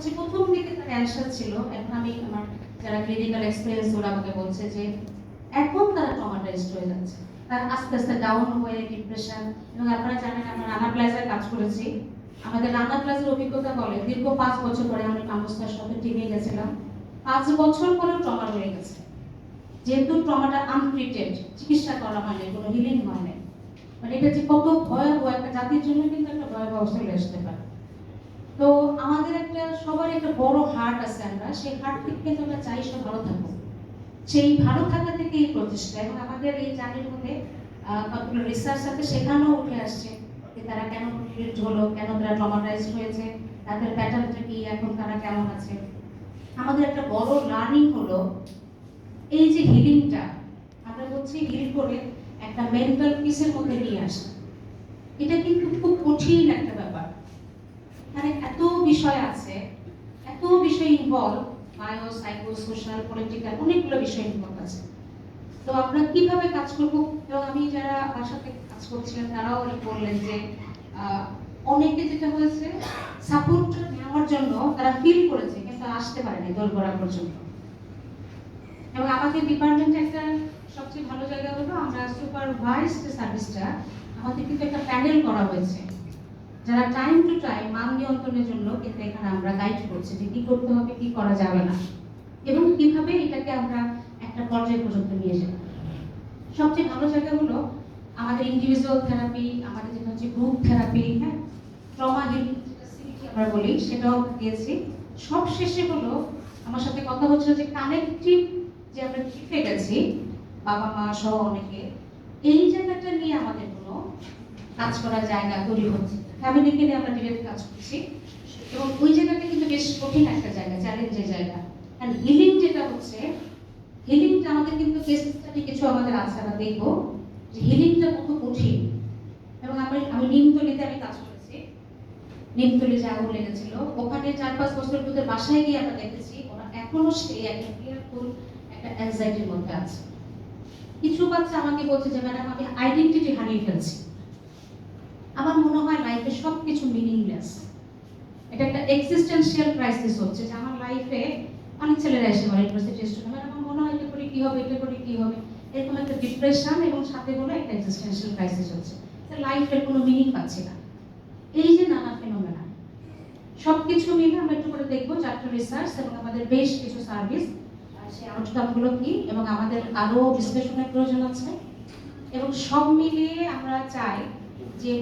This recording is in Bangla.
হচ্ছে প্রথম দিকে তার অ্যান্সার ছিল, এখন আমি আমার যারা ক্লিনিক্যাল এক্সপিরিয়েন্স ওরা আমাকে বলছে যে এখন তারা ট্রমাটাইজড হয়ে যাচ্ছে। তার আস্তে আস্তে ডাউন হয়ে ডিপ্রেশন এবং আপনারা জানেন আমরা রানা প্লাজায় কাজ করেছি। আমাদের রানা প্লাজার অভিজ্ঞতা বলে, দীর্ঘ পাঁচ বছর পরে আমি কামস্তার সাথে টিমে গেছিলাম। পাঁচ বছর পরে ট্রমা রয়ে গেছে। যেহেতু ট্রমাটা আনট্রিটেড চিকিৎসা করা হয়নি, কোনো হিলিং হয়নি। মানে এটা যে কত ভয়াবহ, একটা জাতির জন্য কিন্তু একটা ভয়াবহ চলে আসতে পারে। আমাদের একটা, সবার একটা বড় হার্ট আছে আমরা। সেই হার্ট থেকে আমরা চাই সব ভালো থাকুক? সেই ভালো থাকা থেকে এই প্রচেষ্টা। এবং আমাদের এই জার্নির মধ্যে কতগুলো রিসার্চ আছে সেখানেও উঠে আসছে যে তারা কেন ট্রিট হলো, কেন তারা ট্রমাটাইজ হয়েছে, তাদের প্যাটার্নটা কি, এখন তারা কেমন আছে? আমাদের একটা বড় লার্নিং হলো, এই যে হিলিংটা আমরা বলছি হিল করে একটা মেন্টাল পিসের মধ্যে নিয়ে আসা। এটা কিন্তু খুব কঠিন একটা বিষয় আছে, এত বিষয় involve bio psycho social political অনেকগুলো বিষয় ইনভলভ আছে। তো আমরা কীভাবে কাজ করব? এবং আমি যারা আমার সাথে কাজ করছিলেন তারাও বললেন যে অনেকে যেটা হয়েছে সাপোর্ট নেওয়ার জন্য তারা ফিল করেছে, কিন্তু আসতে পারেনি দোলগড়া পর্যন্ত। এবং আমাদের ডিপার্টমেন্টে একটা সবচেয়ে ভালো জায়গা হলো, আমরা সুপারভাইজ যে সার্ভিসটা আমাদের কিন্তু একটা প্যানেল করা হয়েছে। যারা টাইম টু টাইম মান নিয়ন্ত্রণের জন্য কিন্তু এখানে আমরা গাইড করছি যে কি করতে হবে, কি করা যাবে না। এবং কীভাবে এটাকে আমরা একটা পর্যায় পর্যন্ত নিয়ে যাব। সবচেয়ে ভালো জায়গা হলো আমাদের ইন্ডিভিজুয়াল থেরাপি আমাদের যেটা হচ্ছে গ্রুপ থেরাপি হ্যাঁ? ট্রমা আমরা বলি, সেটাও দিয়েছি। সব শেষে হলো আমার সাথে কথা হচ্ছিল যে কানেক্টিভ যে আমরা শিখে গেছি বাবা মা সহ অনেকে, এই জায়গাটা নিয়ে আমাদের কোনো কাজ করার জায়গা তৈরি হচ্ছে ফ্যামিলিকে নিয়ে আমরা ডিরেক্ট কাজ করছি। এবং ওই জায়গাটা কিন্তু বেশ কঠিন একটা জায়গা চ্যালেঞ্জের জায়গা। কারণ হিলিং যেটা হচ্ছে হিলিংটা আমাদের কিন্তু কেস স্টাডি কিছু আমাদের আছে, আমরা দেখব যে হিলিংটা কত কঠিন। এবং আমি আমি নিমতলিতে আমি কাজ করেছি। নিমতলি যে আগুন লেগেছিল, ওখানে চার পাঁচ বছর তোদের বাসায় গিয়ে আমরা দেখেছি, ওরা এখনও সেই একটা ফিয়ারফুল একটা অ্যাংজাইটির মধ্যে আছে। কিছু বাচ্চা আমাকে বলছে যে ম্যাডাম আমি আইডেন্টিটি হারিয়ে ফেলছি। আমার মনে হয় লাইফে সব কিছু মিনিংলেস এটা একটা এক্সিস্টেন্সিয়াল ক্রাইসিস হচ্ছে, যে আমার লাইফে অনেক ছেলেরা এসে বলে ইউনিভার্সিটি স্টুডেন্ট আমার মনে হয় এটা করে কি হবে, এটা করে কি হবে? এরকম একটা ডিপ্রেশন এবং সাথে বলে একটা এক্সিস্টেন্সিয়াল ক্রাইসিস হচ্ছে। লাইফের কোনো মিনিং পাচ্ছি না। এই যে নানা ফেনোমেনা সবকিছু মিলে আমরা একটু করে দেখব চারটা রিসার্চ এবং আমাদের বেশ কিছু সার্ভিস সেই আউটকামগুলো কি এবং আমাদের আরও বিশ্লেষণের প্রয়োজন আছে। এবং সব মিলিয়ে আমরা চাই যে